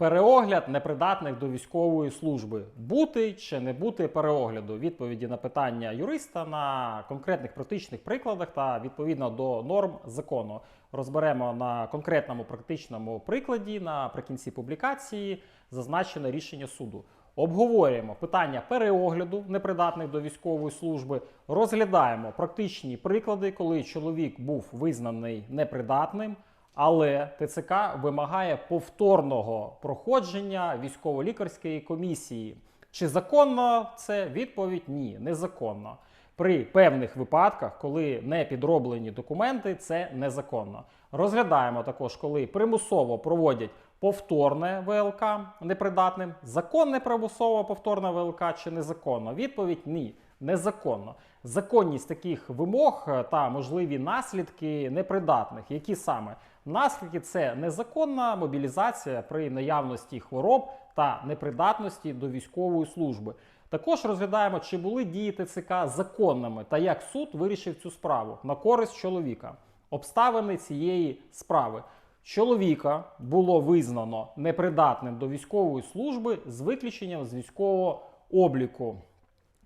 Переогляд непридатних до військової служби. Бути чи не бути переогляду? Відповіді на питання юриста на конкретних практичних прикладах та відповідно до норм закону. Розберемо на конкретному практичному прикладі наприкінці публікації зазначене рішення суду. Обговорюємо питання переогляду непридатних до військової служби. Розглядаємо практичні приклади, коли чоловік був визнаний непридатним. Але ТЦК вимагає повторного проходження військово-лікарської комісії. Чи законно це? Відповідь ні, незаконно. При певних випадках, коли не підроблені документи, це незаконно. Розглядаємо також, коли примусово проводять повторне ВЛК непридатним. Законне примусово повторне ВЛК чи незаконно? Відповідь ні, незаконно. Законність таких вимог е, та можливі наслідки непридатних, які саме наслідки це незаконна мобілізація при наявності хвороб та непридатності до військової служби. Також розглядаємо, чи були дії ТЦК законними та як суд вирішив цю справу на користь чоловіка. Обставини цієї справи. Чоловіка було визнано непридатним до військової служби з виключенням з військового обліку.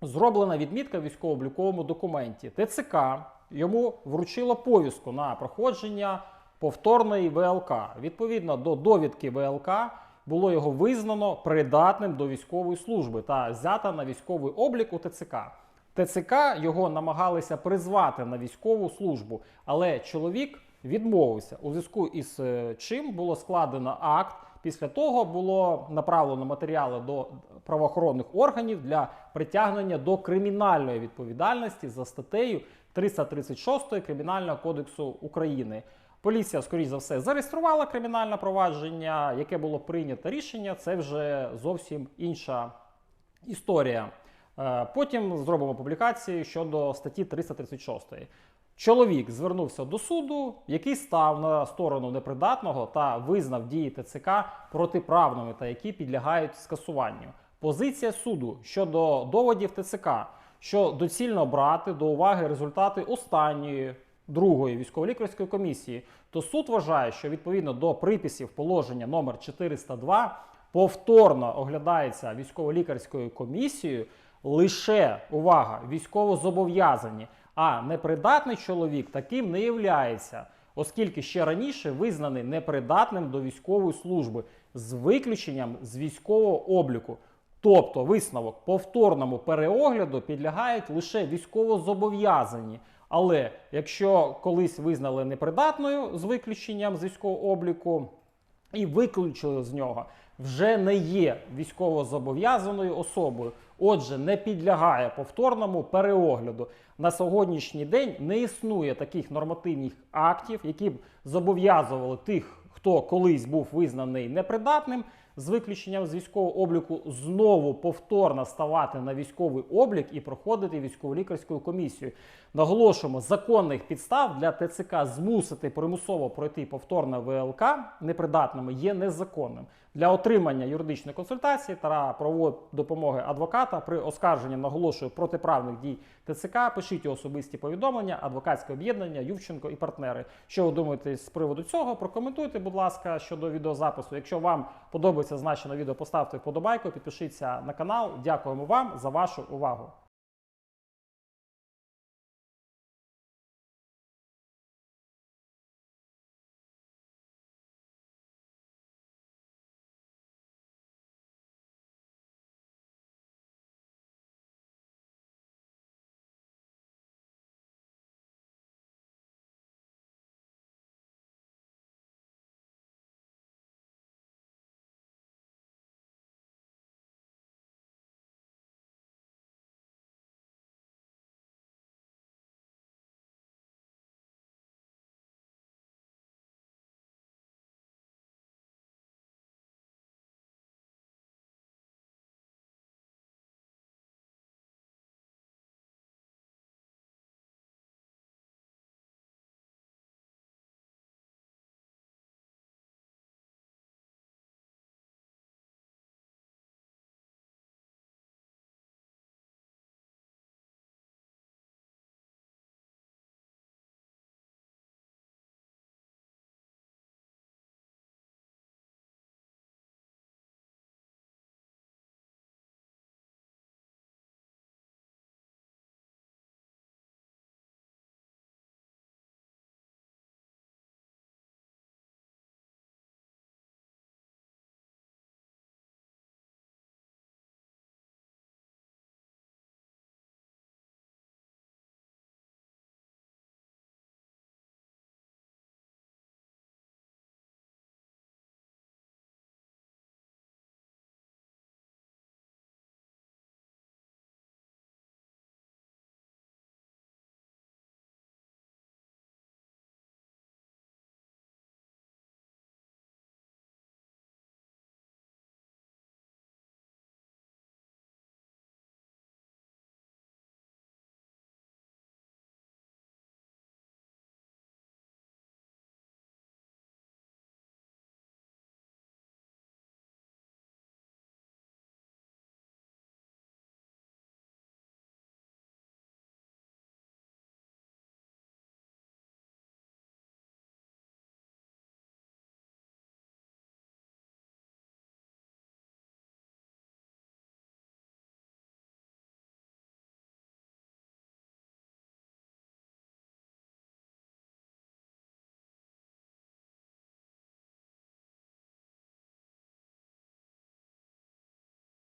Зроблена відмітка в військово-обліковому документі. ТЦК йому вручило повістку на проходження повторної ВЛК. Відповідно до довідки ВЛК було його визнано придатним до військової служби та взято на військовий облік у ТЦК. ТЦК його намагалися призвати на військову службу, але чоловік відмовився у зв'язку із е, чим було складено акт. Після того було направлено матеріали до правоохоронних органів для притягнення до кримінальної відповідальності за статтею 336 Кримінального кодексу України. Поліція, скоріш за все, зареєструвала кримінальне провадження, яке було прийнято рішення. Це вже зовсім інша історія. Е, Потім зробимо публікацію щодо статті 336. Чоловік звернувся до суду, який став на сторону непридатного та визнав дії ТЦК протиправними та які підлягають скасуванню. Позиція суду щодо доводів ТЦК, що доцільно брати до уваги результати останньої другої військово-лікарської комісії, то суд вважає, що відповідно до приписів положення номер 402 повторно оглядається військово-лікарською комісією лише увага, військовозобов'язані, а непридатний чоловік таким не являється, оскільки ще раніше визнаний непридатним до військової служби з виключенням з військового обліку. Тобто висновок повторному переогляду підлягають лише військовозобов'язані. Але якщо колись визнали непридатною з виключенням з військового обліку і виключили з нього, вже не є військовозобов'язаною особою. Отже, не підлягає повторному переогляду. На сьогоднішній день не існує таких нормативних актів, які б зобов'язували тих, хто колись був визнаний непридатним з виключенням з військового обліку, знову повторно ставати на військовий облік і проходити військово-лікарську комісію. Наголошуємо, законних підстав для ТЦК змусити примусово пройти повторне ВЛК непридатними є незаконним. Для отримання юридичної консультації та правової допомоги адвоката при оскарженні наголошую протиправних дій ТЦК. Пишіть особисті повідомлення, адвокатське об'єднання, Ювченко і партнери. Що ви думаєте з приводу цього? Прокоментуйте, будь ласка, щодо відеозапису. Якщо вам подобається значене відео, поставте вподобайку, підпишіться на канал. Дякуємо вам за вашу увагу.